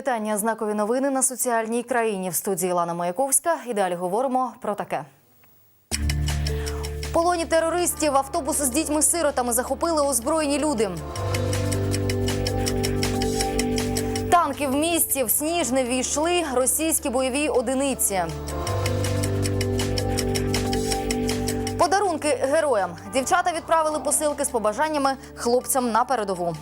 Вітання. Знакові новини на соціальній країні в студії Лана Маяковська. І далі говоримо про таке. В полоні терористів автобус з дітьми-сиротами захопили озброєні люди. Танки в місті в Сніжне війшли російські бойові одиниці. Подарунки героям. Дівчата відправили посилки з побажаннями хлопцям на передову.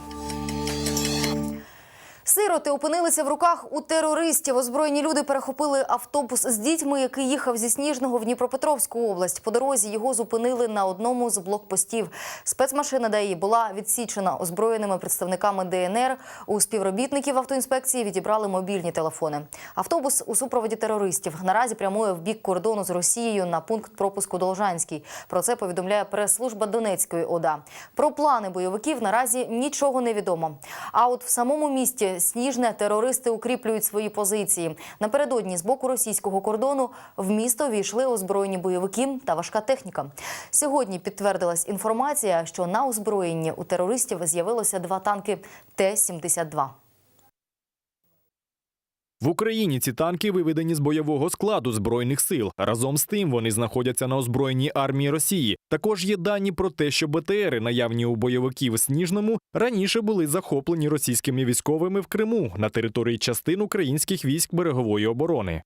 Сироти опинилися в руках у терористів. Озброєні люди перехопили автобус з дітьми, який їхав зі Сніжного в Дніпропетровську область. По дорозі його зупинили на одному з блокпостів. Спецмашина ДАІ була відсічена озброєними представниками ДНР. У співробітників автоінспекції відібрали мобільні телефони. Автобус у супроводі терористів наразі прямує в бік кордону з Росією на пункт пропуску Должанський. Про це повідомляє прес-служба Донецької ОДА. Про плани бойовиків наразі нічого не відомо. А от в самому місті Сніжне терористи укріплюють свої позиції. Напередодні з боку російського кордону в місто війшли озброєні бойовики та важка техніка. Сьогодні підтвердилась інформація, що на озброєнні у терористів з'явилося два танки Т-72. В Україні ці танки виведені з бойового складу збройних сил. Разом з тим вони знаходяться на озброєній армії Росії. Також є дані про те, що БТРи, наявні у бойовиків Сніжному, раніше були захоплені російськими військовими в Криму на території частин українських військ берегової оборони.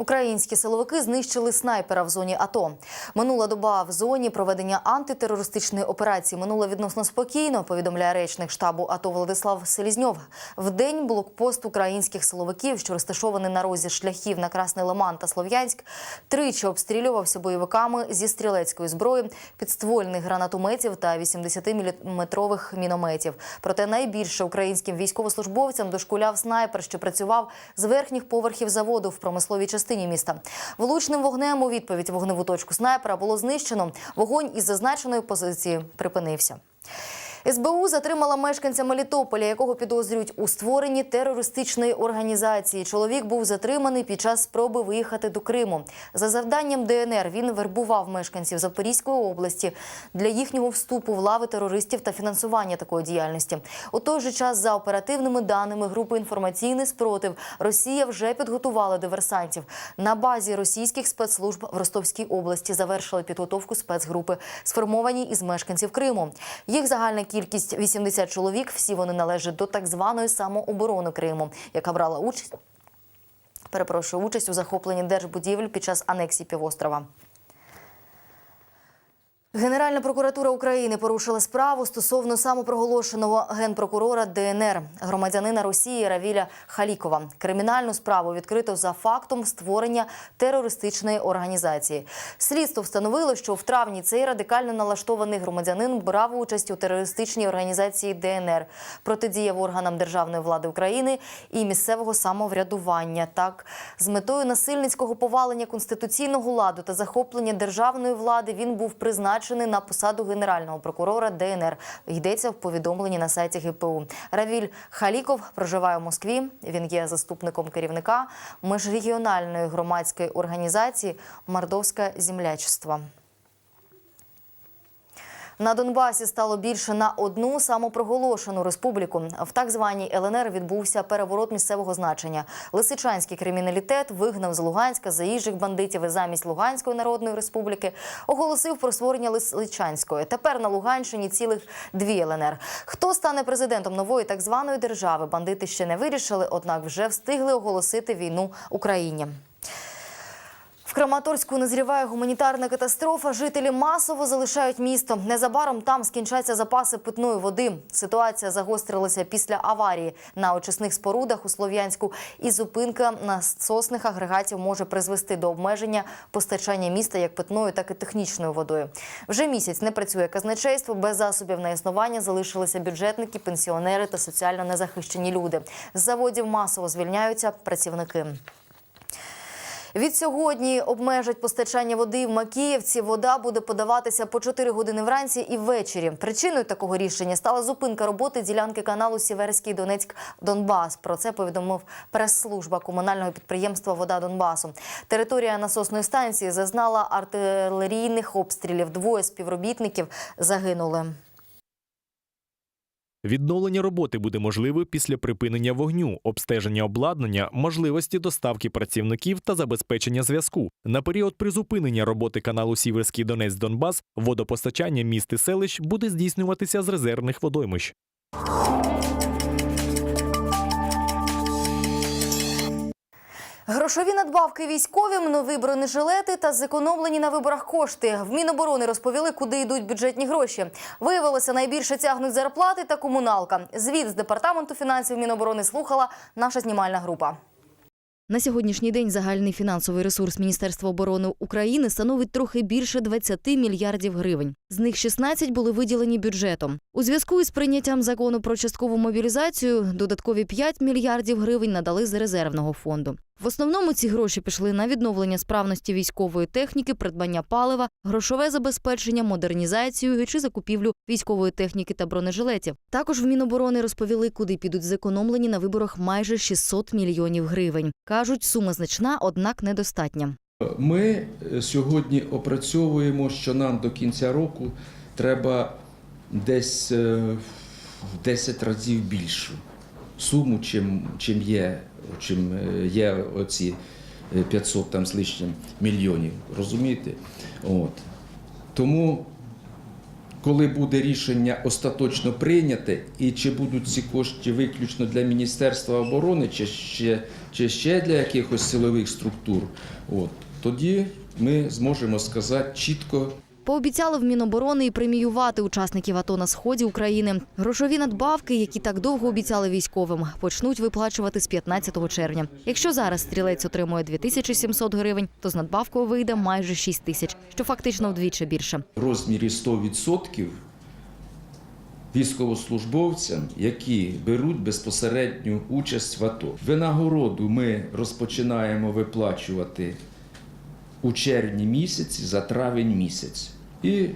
Українські силовики знищили снайпера в зоні АТО. Минула доба в зоні проведення антитерористичної операції минула відносно спокійно. Повідомляє речник штабу АТО Владислав Селізньов. В день блокпост українських силовиків, що розташований на розі шляхів на Красний Лиман та Слов'янськ, тричі обстрілювався бойовиками зі стрілецької зброї, підствольних гранатометів та 80-мм мінометів. Проте найбільше українським військовослужбовцям дошкуляв снайпер, що працював з верхніх поверхів заводу в промисловій частині міста. Влучним вогнем у відповідь вогневу точку снайпера було знищено. Вогонь із зазначеної позиції припинився. СБУ затримала мешканця Мелітополя, якого підозрюють у створенні терористичної організації. Чоловік був затриманий під час спроби виїхати до Криму. За завданням ДНР він вербував мешканців Запорізької області для їхнього вступу в лави терористів та фінансування такої діяльності. У той же час, за оперативними даними групи інформаційний спротив, Росія вже підготувала диверсантів. На базі російських спецслужб в Ростовській області завершили підготовку спецгрупи, сформовані із мешканців Криму. Їх загальна кількість 80 чоловік. Всі вони належать до так званої самооборони Криму, яка брала участь. Перепрошую участь у захопленні держбудівель під час анексії півострова. Генеральна прокуратура України порушила справу стосовно самопроголошеного генпрокурора ДНР громадянина Росії Равіля Халікова. Кримінальну справу відкрито за фактом створення терористичної організації. Слідство встановило, що в травні цей радикально налаштований громадянин брав участь у терористичній організації ДНР, протидіяв органам державної влади України і місцевого самоврядування. Так, з метою насильницького повалення конституційного ладу та захоплення державної влади він був призначений на посаду генерального прокурора ДНР. Йдеться в повідомленні на сайті ГПУ. Равіль Халіков проживає в Москві. Він є заступником керівника міжрегіональної громадської організації Мордовське землячество. На Донбасі стало більше на одну самопроголошену республіку. В так званій ЛНР відбувся переворот місцевого значення. Лисичанський криміналітет вигнав з Луганська заїжджих бандитів і замість Луганської народної республіки оголосив про створення Лисичанської. Тепер на Луганщині цілих дві ЛНР. Хто стане президентом нової так званої держави? Бандити ще не вирішили, однак вже встигли оголосити війну Україні. В Краматорську назріває гуманітарна катастрофа. Жителі масово залишають місто. Незабаром там скінчаться запаси питної води. Ситуація загострилася після аварії на очисних спорудах у Слов'янську. І зупинка насосних агрегатів може призвести до обмеження постачання міста як питною, так і технічною водою. Вже місяць не працює казначейство. Без засобів на існування залишилися бюджетники, пенсіонери та соціально незахищені люди. З заводів масово звільняються працівники. Від сьогодні обмежать постачання води в Макіївці. Вода буде подаватися по 4 години вранці і ввечері. Причиною такого рішення стала зупинка роботи ділянки каналу Сіверський Донецьк Донбас. Про це повідомив прес-служба комунального підприємства Вода Донбасу. Територія насосної станції зазнала артилерійних обстрілів. Двоє співробітників загинули. Відновлення роботи буде можливе після припинення вогню, обстеження обладнання, можливості доставки працівників та забезпечення зв'язку. На період призупинення роботи каналу Сіверський Донець Донбас водопостачання міст і селищ буде здійснюватися з резервних водоймищ. Грошові надбавки військовим, нові бронежилети та зекономлені на виборах кошти. В Міноборони розповіли, куди йдуть бюджетні гроші. Виявилося, найбільше тягнуть зарплати та комуналка. Звіт з департаменту фінансів Міноборони слухала наша знімальна група. На сьогоднішній день загальний фінансовий ресурс Міністерства оборони України становить трохи більше 20 мільярдів гривень. З них 16 були виділені бюджетом. У зв'язку із прийняттям закону про часткову мобілізацію додаткові 5 мільярдів гривень надали з резервного фонду. В основному ці гроші пішли на відновлення справності військової техніки, придбання палива, грошове забезпечення, модернізацію чи закупівлю військової техніки та бронежилетів. Також в Міноборони розповіли, куди підуть зекономлені на виборах майже 600 мільйонів гривень. кажуть, сума значна, однак недостатня. Ми е, сьогодні опрацьовуємо, що нам до кінця року треба десь е, в 10 разів більшу суму, чим, чим є, чим е, є оці е, 500 там з лишнім мільйонів. Розумієте? От. Тому, коли буде рішення остаточно прийняте, і чи будуть ці кошти виключно для Міністерства оборони, чи ще, чи ще для якихось силових структур, от, тоді ми зможемо сказати чітко, Пообіцяли в Міноборони і преміювати учасників АТО на сході України. Грошові надбавки, які так довго обіцяли військовим, почнуть виплачувати з 15 червня. Якщо зараз стрілець отримує 2700 гривень, то з надбавкою вийде майже 6 тисяч, що фактично вдвічі більше. в розмірі 100% військовослужбовцям, які беруть безпосередню участь в АТО. Винагороду ми розпочинаємо виплачувати у червні місяці за травень місяць. І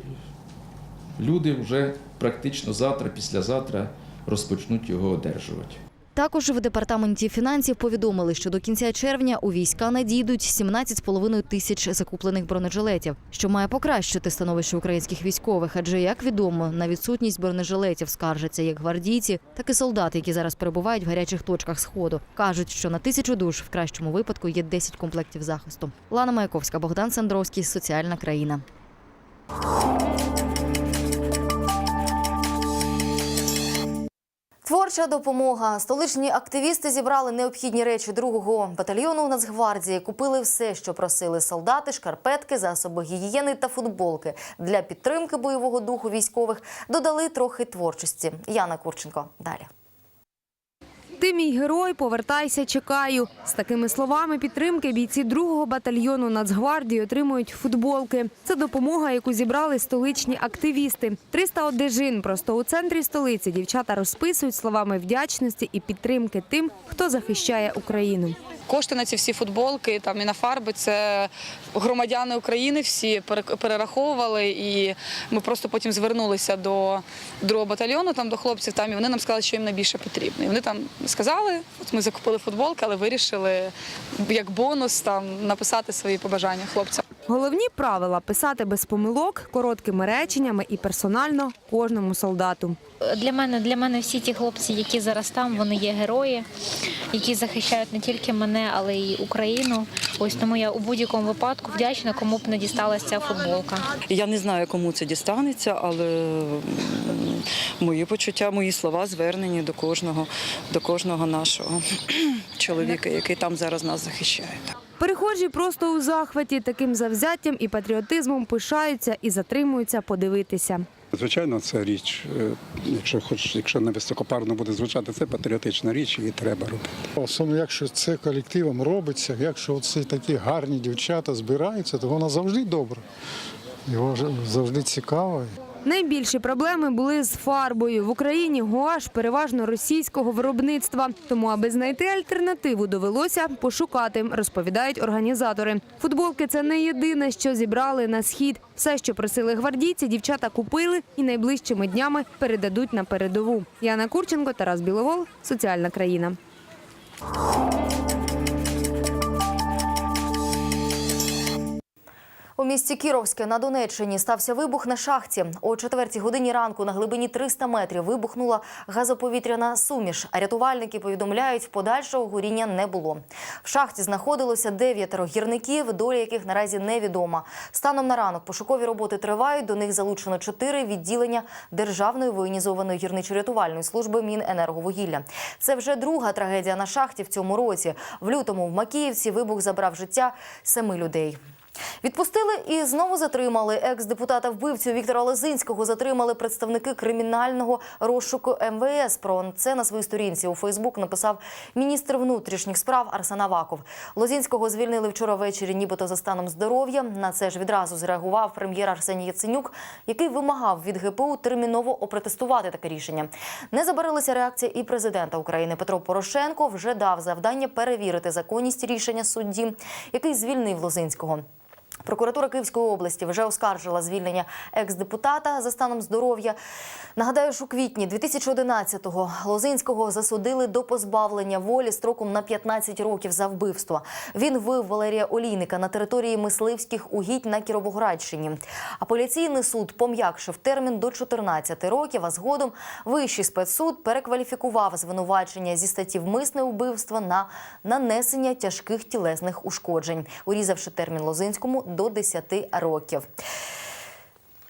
люди вже практично завтра, післязавтра розпочнуть його одержувати. Також в департаменті фінансів повідомили, що до кінця червня у війська надійдуть 17,5 тисяч закуплених бронежилетів, що має покращити становище українських військових. Адже як відомо, на відсутність бронежилетів скаржаться як гвардійці, так і солдати, які зараз перебувають в гарячих точках сходу. кажуть, що на тисячу душ в кращому випадку є 10 комплектів захисту. Лана Маяковська, Богдан Сандровський, соціальна країна. Творча допомога. Столичні активісти зібрали необхідні речі другого батальйону Нацгвардії. Купили все, що просили солдати, шкарпетки, засоби гігієни та футболки. Для підтримки бойового духу військових додали трохи творчості. Яна Курченко. Далі. Ти мій герой, повертайся, чекаю. З такими словами підтримки бійці другого батальйону Нацгвардії отримують футболки. Це допомога, яку зібрали столичні активісти. 300 одежин просто у центрі столиці дівчата розписують словами вдячності і підтримки тим, хто захищає Україну. Кошти на ці всі футболки там і на фарби це громадяни України всі пере- перераховували, і ми просто потім звернулися до другого батальйону, там до хлопців. Там і вони нам сказали, що їм найбільше потрібно. І вони там сказали, от ми закупили футболки, але вирішили як бонус там написати свої побажання хлопцям. Головні правила писати без помилок, короткими реченнями і персонально кожному солдату. Для мене, для мене всі ті хлопці, які зараз там, вони є герої, які захищають не тільки мене, але й Україну. Ось тому я у будь-якому випадку вдячна, кому б не дісталася ця футболка. Я не знаю, кому це дістанеться, але мої почуття, мої слова звернені до кожного, до кожного нашого чоловіка, який там зараз нас захищає. Перехожі просто у захваті таким завзяттям і патріотизмом пишаються і затримуються подивитися. Звичайно, це річ, е, якщо хоч якщо не високопарно буде звучати, це патріотична річ, її треба робити. Особливо, якщо це колективом робиться, якщо ці такі гарні дівчата збираються, то вона завжди добра. Його завжди цікаво. Найбільші проблеми були з фарбою. В Україні гуаш переважно російського виробництва. Тому, аби знайти альтернативу, довелося пошукати, розповідають організатори. Футболки це не єдине, що зібрали на схід. Все, що просили гвардійці, дівчата купили і найближчими днями передадуть на передову. Яна Курченко, Тарас Біловол, соціальна країна. У місті Кіровське на Донеччині стався вибух на шахті. О четвертій годині ранку на глибині 300 метрів вибухнула газоповітряна суміш. Рятувальники повідомляють, подальшого горіння не було. В шахті знаходилося дев'ятеро гірників, доля яких наразі невідома. Станом на ранок пошукові роботи тривають. До них залучено чотири відділення Державної воєнізованої гірничо-рятувальної служби Міненерговугілля. Це вже друга трагедія на шахті в цьому році. В лютому в Макіївці вибух забрав життя семи людей. Відпустили і знову затримали екс-депутата вбивцю Віктора Лозинського. Затримали представники кримінального розшуку МВС. Про це на своїй сторінці у Фейсбук написав міністр внутрішніх справ Арсен Аваков. Лозинського звільнили вчора ввечері, нібито за станом здоров'я. На це ж відразу зреагував прем'єр Арсеній Яценюк, який вимагав від ГПУ терміново опротестувати таке рішення. Не забарилася реакція і президента України Петро Порошенко вже дав завдання перевірити законність рішення судді, який звільнив Лозинського. Прокуратура Київської області вже оскаржила звільнення екс-депутата за станом здоров'я. Нагадаю, що у квітні 2011-го Лозинського засудили до позбавлення волі строком на 15 років за вбивство. Він вбив Валерія Олійника на території мисливських угідь на Кіровоградщині. Апеляційний суд пом'якшив термін до 14 років, а згодом Вищий спецсуд перекваліфікував звинувачення зі статті вмисне вбивство на нанесення тяжких тілесних ушкоджень, урізавши термін Лозинському до 10 років.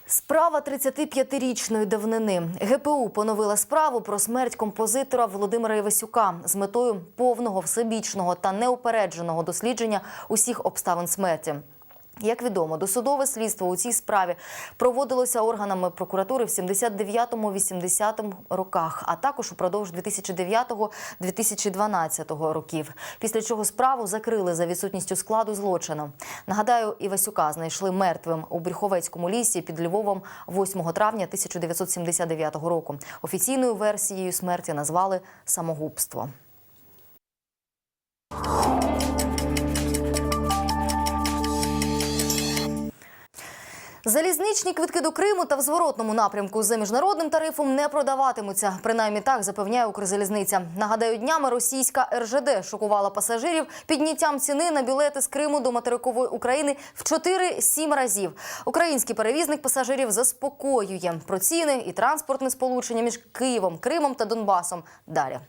Справа 35-річної давнини. ГПУ поновила справу про смерть композитора Володимира Івасюка з метою повного, всебічного та неупередженого дослідження усіх обставин смерті. Як відомо, досудове слідство у цій справі проводилося органами прокуратури в 79-80 роках, а також упродовж 2009-2012 років. Після чого справу закрили за відсутністю складу злочину. Нагадаю, Івасюка знайшли мертвим у Брюховецькому лісі під Львовом 8 травня 1979 року. Офіційною версією смерті назвали самогубство. Залізничні квитки до Криму та в зворотному напрямку за міжнародним тарифом не продаватимуться. Принаймні так запевняє Укрзалізниця. Нагадаю, днями російська РЖД шокувала пасажирів підняттям ціни на білети з Криму до материкової України в 4-7 разів. Український перевізник пасажирів заспокоює про ціни і транспортне сполучення між Києвом, Кримом та Донбасом. Далі.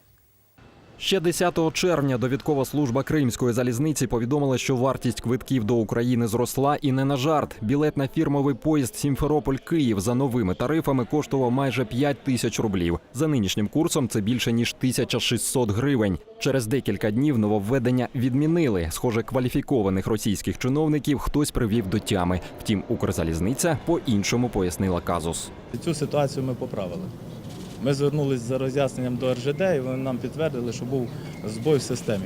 Ще 10 червня довідкова служба Кримської залізниці повідомила, що вартість квитків до України зросла і не на жарт. Білет на фірмовий поїзд Сімферополь-Київ за новими тарифами коштував майже 5 тисяч рублів. За нинішнім курсом це більше ніж 1600 гривень. Через декілька днів нововведення відмінили. Схоже, кваліфікованих російських чиновників хтось привів до тями. Втім, Укрзалізниця по-іншому пояснила казус. Цю ситуацію ми поправили. Ми звернулися за роз'ясненням до РЖД, і вони нам підтвердили, що був збой в системі.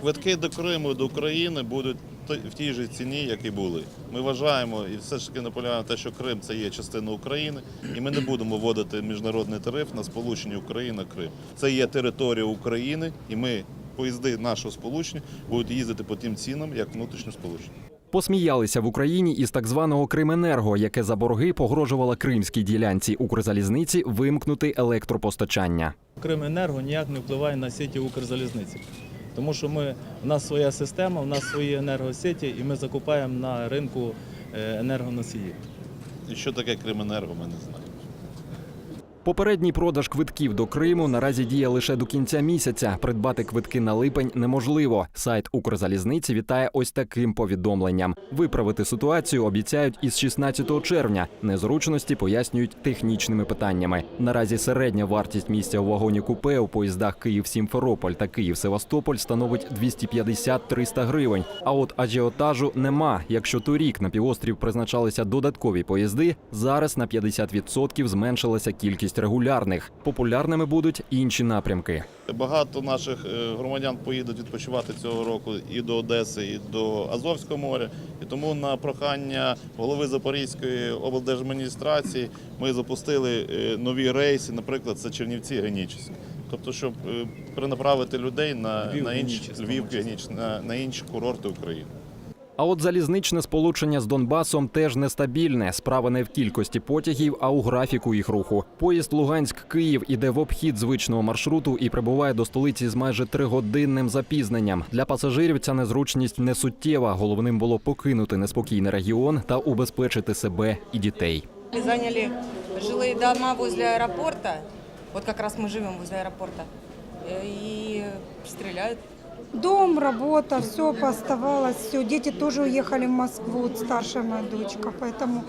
Квитки до Криму, до України будуть в тій же ціні, як і були. Ми вважаємо і все ж таки наполягаємо на те, що Крим це є частина України, і ми не будемо вводити міжнародний тариф на сполучення Україна-Крим. Це є територія України, і ми поїзди нашого сполучення будуть їздити по тим цінам, як внутрішньо сполучення. Посміялися в Україні із так званого Крименерго, яке за борги погрожувало кримській ділянці Укрзалізниці вимкнути електропостачання. Крименерго ніяк не впливає на сіті Укрзалізниці. Тому що ми, в нас своя система, в нас свої енергосіті, і ми закупаємо на ринку е, енергоносії. І що таке Крименерго, ми не знаємо. Попередній продаж квитків до Криму наразі діє лише до кінця місяця. Придбати квитки на липень неможливо. Сайт Укрзалізниці вітає ось таким повідомленням. Виправити ситуацію обіцяють із 16 червня. Незручності пояснюють технічними питаннями. Наразі середня вартість місця у вагоні купе у поїздах Київ-Сімферополь та Київ-Севастополь становить 250-300 гривень. А от ажіотажу нема. Якщо торік на півострів призначалися додаткові поїзди, зараз на 50% зменшилася кількість регулярних. Популярними будуть інші напрямки. Багато наших е, громадян поїдуть відпочивати цього року і до Одеси, і до Азовського моря. І тому на прохання голови Запорізької облдержадміністрації ми запустили е, нові рейси, наприклад, це Чернівці Генічеськ. Тобто, щоб е, перенаправити людей на, Львів, на інші Львів, на, на інші курорти України. А от залізничне сполучення з Донбасом теж нестабільне. Справа не в кількості потягів, а у графіку їх руху. Поїзд Луганськ-Київ іде в обхід звичного маршруту і прибуває до столиці з майже тригодинним запізненням. Для пасажирів ця незручність не суттєва. Головним було покинути неспокійний регіон та убезпечити себе і дітей. Заняли жилые дома возле аэропорта. Вот как раз мы живем возле аэропорта. Э, И стреляют. Дом, работа, все пооставалось, все. Дети тоже уехали в Москву, вот старшая моя дочка, поэтому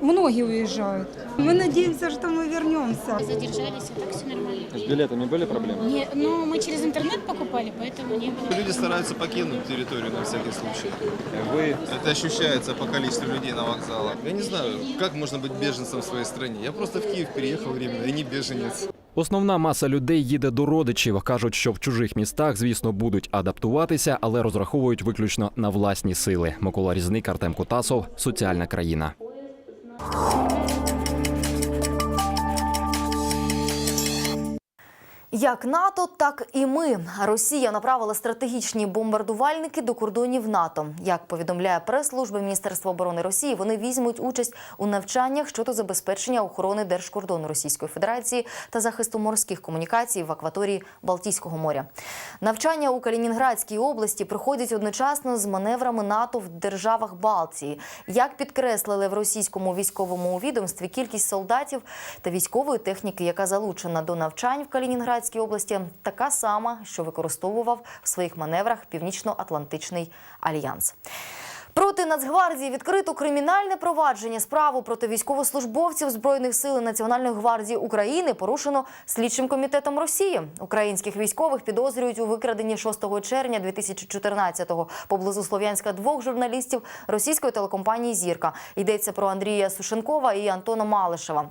многие уезжают. Мы надеемся, что мы вернемся. Задержались, а так все нормально. З білетами були проблеми? Не, ну, мы через интернет покупали, поэтому не было. Люди стараются покинуть территорию на всякий случай. Ви Это ощущается по количеству людей на вокзалах. Я не знаю, как можно быть беженцем в своей стране. Я просто в Киев переехал временно, я не беженец. Основна маса людей їде до родичів. кажуть, що в чужих містах, звісно, будуть адаптуватися, але розраховують виключно на власні сили. Микола Різник, Артем Котасов, соціальна країна. Як НАТО, так і ми. Росія направила стратегічні бомбардувальники до кордонів НАТО. Як повідомляє прес-служба Міністерства оборони Росії, вони візьмуть участь у навчаннях щодо забезпечення охорони держкордону Російської Федерації та захисту морських комунікацій в акваторії Балтійського моря. Навчання у Калінінградській області проходять одночасно з маневрами НАТО в державах Балтії. Як підкреслили в російському військовому відомстві, кількість солдатів та військової техніки, яка залучена до навчань в Калінінградській області, така сама, що використовував в своїх маневрах Північно-Атлантичний альянс. Проти Нацгвардії відкрито кримінальне провадження. Справу проти військовослужбовців збройних сил Національної гвардії України порушено слідчим комітетом Росії. Українських військових підозрюють у викраденні 6 червня 2014-го поблизу Слов'янська двох журналістів російської телекомпанії Зірка. Йдеться про Андрія Сушенкова і Антона Малишева.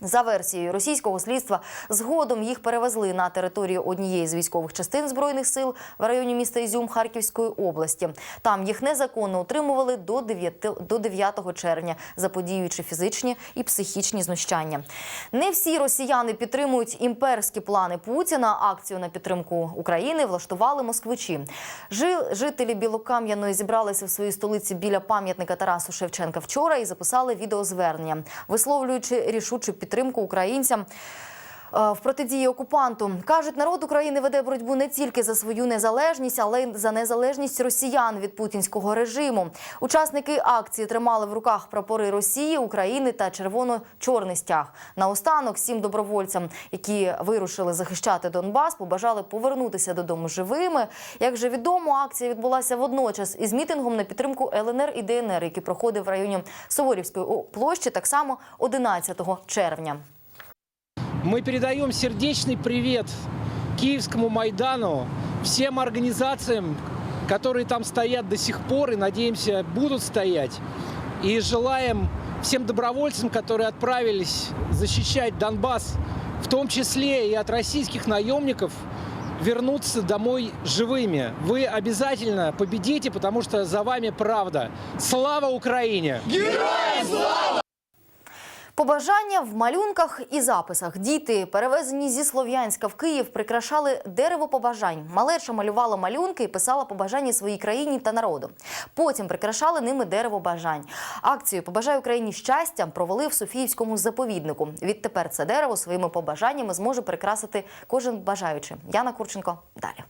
За версією російського слідства, згодом їх перевезли на територію однієї з військових частин збройних сил в районі міста Ізюм Харківської області. Там їх незаконно утримували до 9, до 9 червня, заподіюючи фізичні і психічні знущання. Не всі росіяни підтримують імперські плани Путіна. Акцію на підтримку України влаштували москвичі. Жи- Жителі Білокам'яної зібралися в своїй столиці біля пам'ятника Тарасу Шевченка вчора і записали відеозвернення, висловлюючи рішучу підтримку українцям. Е, В протидії окупанту кажуть, народ України веде боротьбу не тільки за свою незалежність, але й за незалежність росіян від путінського режиму. Учасники акції тримали в руках прапори Росії, України та червоно-чорний стяг. Наостанок всім добровольцям, які вирушили захищати Донбас, побажали повернутися додому живими. Як вже відомо, акція відбулася водночас із мітингом на підтримку ЛНР і ДНР, який проходив в районі Суворівської площі, так само 11 червня. Мы передаем сердечный привет Киевскому Майдану, всем организациям, которые там стоят до сих пор и, надеемся, будут стоять. И желаем всем добровольцам, которые отправились защищать Донбасс, в том числе и от российских наемников, вернуться домой живыми. Вы обязательно победите, потому что за вами правда. Слава Украине! Побажання в малюнках і записах. Діти, перевезені зі Слов'янська в Київ, прикрашали дерево побажань. Малеча малювала малюнки і писала побажання своїй країні та народу. Потім прикрашали ними дерево бажань. Акцію Побажай Україні щастя провели в Софіївському заповіднику. Відтепер це дерево своїми побажаннями зможе прикрасити кожен бажаючий. Яна Курченко далі.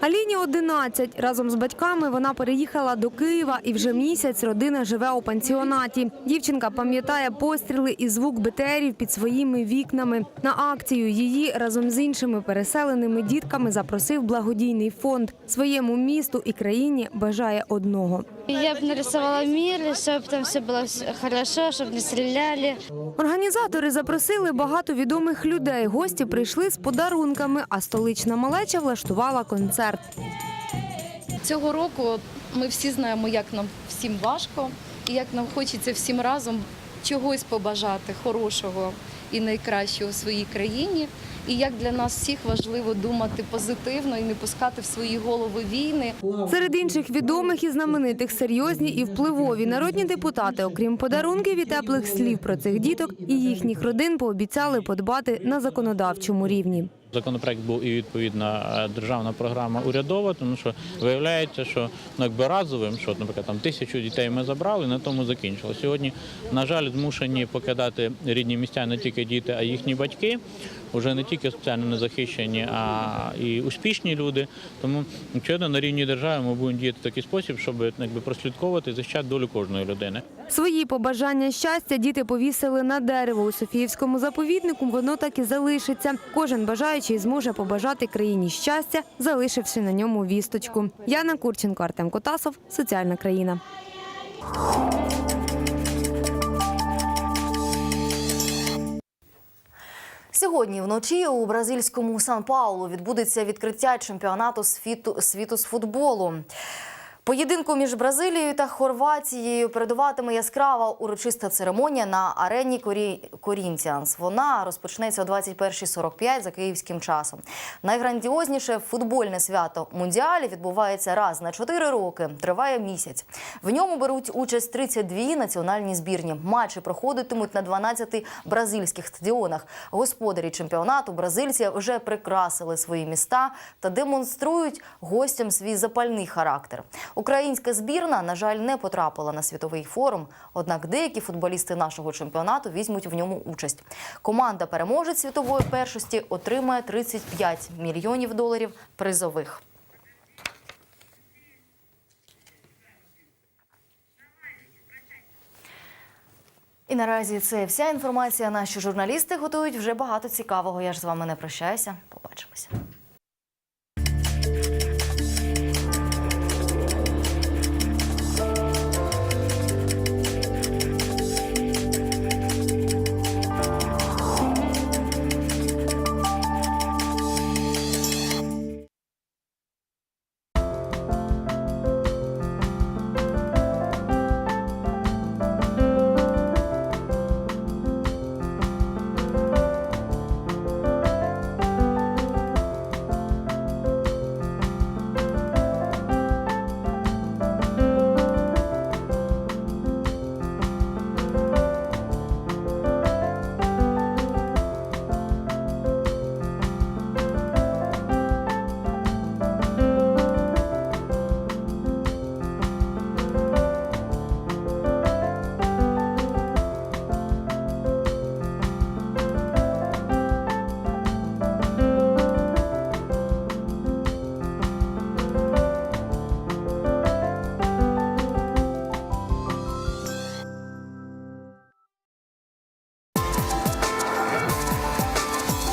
Аліні 11. Разом з батьками вона переїхала до Києва і вже місяць родина живе у пансіонаті. Дівчинка пам'ятає постріли і звук БТРів під своїми вікнами. На акцію її разом з іншими переселеними дітками запросив благодійний фонд. Своєму місту і країні бажає одного. Я б нарисувала мир, щоб там все було хорошо, щоб не стріляли. Організатори запросили багато відомих людей. Гості прийшли з подарунками, а столична малеча влаштувала концерт. Цього року ми всі знаємо, як нам всім важко і як нам хочеться всім разом чогось побажати хорошого і найкращого в своїй країні. І як для нас всіх важливо думати позитивно і не пускати в свої голови війни. Серед інших відомих і знаменитих серйозні і впливові народні депутати, окрім подарунків і теплих слів про цих діток, і їхніх родин пообіцяли подбати на законодавчому рівні. Законопроект був і відповідна е, державна програма урядова, тому що виявляється, що ну, якби разовим, що, наприклад, там тисячу дітей ми забрали, на тому закінчило. Сьогодні, на жаль, змушені покидати рідні місця не тільки діти, а їхні батьки. Уже не тільки соціально незахищені, а і успішні люди. Тому очевидно, на рівні держави ми будемо діяти в такий спосіб, щоб якби прослідковувати захищати долю кожної людини. Свої побажання щастя діти повісили на дерево у Софіївському заповіднику. Воно так і залишиться. Кожен бажаючий зможе побажати країні щастя, залишивши на ньому вісточку. Яна Курченко, Артем Котасов, соціальна країна. Сьогодні вночі у бразильському Сан-Паулу відбудеться відкриття чемпіонату світу, світу з футболу. Поєдинку між Бразилією та Хорватією передуватиме яскрава урочиста церемонія на арені Корі... Корінтіанс. Вона розпочнеться о 21.45 за київським часом. Найграндіозніше футбольне свято Мундіалі відбувається раз на 4 роки, триває місяць. В ньому беруть участь 32 національні збірні. Матчі проходитимуть на 12 бразильських стадіонах. Господарі чемпіонату бразильці вже прикрасили свої міста та демонструють гостям свій запальний характер. Українська збірна, на жаль, не потрапила на світовий форум. Однак деякі футболісти нашого чемпіонату візьмуть в ньому участь. Команда переможець світової першості отримає 35 мільйонів доларів призових. І наразі це вся інформація. Наші журналісти готують вже багато цікавого. Я ж з вами не прощаюся. Побачимося.